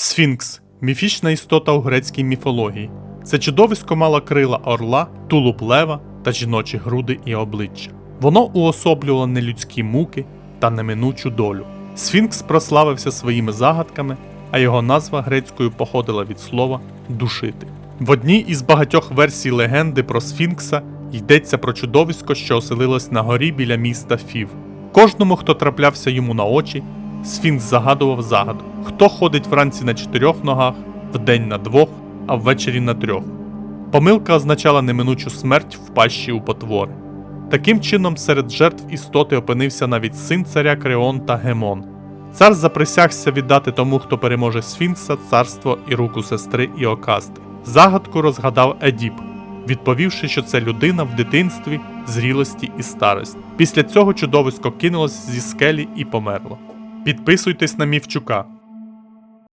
Сфінкс міфічна істота у грецькій міфології. Це чудовисько мало крила орла, тулуб лева та жіночі груди і обличчя. Воно уособлювало нелюдські муки та неминучу долю. Сфінкс прославився своїми загадками, а його назва грецькою походила від слова душити. В одній із багатьох версій легенди про Сфінкса йдеться про чудовисько, що оселилось на горі біля міста Фів. Кожному, хто траплявся йому на очі, Сфінкс загадував загадку, хто ходить вранці на чотирьох ногах, вдень на двох, а ввечері на трьох. Помилка означала неминучу смерть в пащі у потвори. Таким чином, серед жертв істоти опинився навіть син царя Креонта Гемон. Цар заприсягся віддати тому, хто переможе Сфінкса, царство і руку сестри Іокасти. Загадку розгадав Едіп, відповівши, що це людина в дитинстві, зрілості і старості. Після цього чудовисько кинулось зі скелі і померло. Підписуйтесь на Мівчука.